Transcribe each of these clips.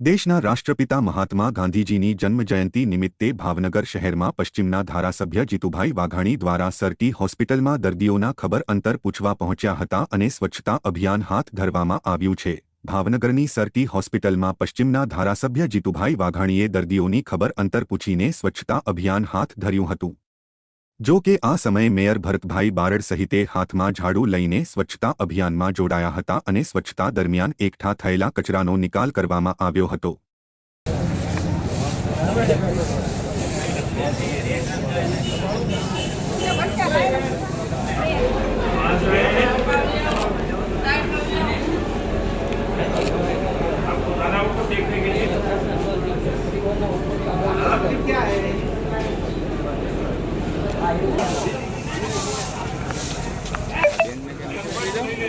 દેશના રાષ્ટ્રપિતા મહાત્મા ગાંધીજીની જન્મજયંતિ નિમિત્તે ભાવનગર શહેરમાં પશ્ચિમના ધારાસભ્ય જીતુભાઈ વાઘાણી દ્વારા સરટી હોસ્પિટલમાં દર્દીઓના ખબર અંતર પૂછવા પહોંચ્યા હતા અને સ્વચ્છતા અભિયાન હાથ ધરવામાં આવ્યું છે. ભાવનગરની સરટી હોસ્પિટલમાં પશ્ચિમના ધારાસભ્ય જીતુભાઈ વાઘાણીએ દર્દીઓની ખબર અંતર પૂછીને સ્વચ્છતા અભિયાન હાથ ધર્યું હતું. જો કે આ સમયે મેયર ભરતભાઈ બારડ સહિતે હાથમાં ઝાડુ લઈને સ્વચ્છતા અભિયાનમાં જોડાયા હતા અને સ્વચ્છતા દરમિયાન એકઠા થયેલા કચરાનો નિકાલ કરવામાં આવ્યો હતો.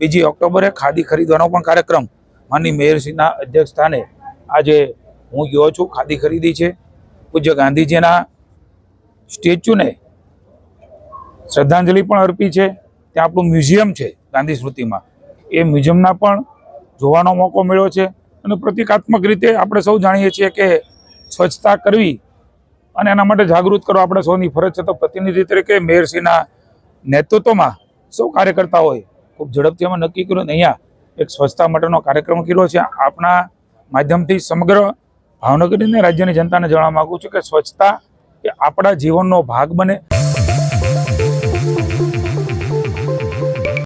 બીજી ઓક્ટોબરે ખાદી ખરીદવાનો પણ કાર્યક્રમ. માનની મેયરશ્રીના અધ્યક્ષ સ્થાને આજે હું ગયો છું, ખાદી ખરીદી છે. પૂજ્ય ગાંધીજીના સ્ટેચ્યુને શ્રદ્ધાંજલિ પણ અર્પી છે. ત્યાં આપણું મ્યુઝિયમ છે ગાંધી સ્મૃતિમાં. એ મ્યુઝિયમના પણ જોવાનો મોકો મળ્યો છે અને પ્રતિકાત્મક રીતે આપણે સૌ જાણીએ છીએ કે સ્વચ્છતા કરવી અને એના માટે જાગૃત કરો આપણે સૌની ફરજ છે. તો પ્રતિનિધિ તરીકે મેયરશ્રીના નેતૃત્વમાં સૌ કાર્યકર્તા હોય, ખૂબ ઝડપથી અમે નક્કી કર્યું અહીંયા એક સ્વચ્છતા માટેનો કાર્યક્રમ કર્યો છે. આપણા માધ્યમથી સમગ્ર ભાવનગરની રાજ્યની જનતાને જણાવવા માગું છું કે સ્વચ્છતા એ આપણા જીવનનો ભાગ બને.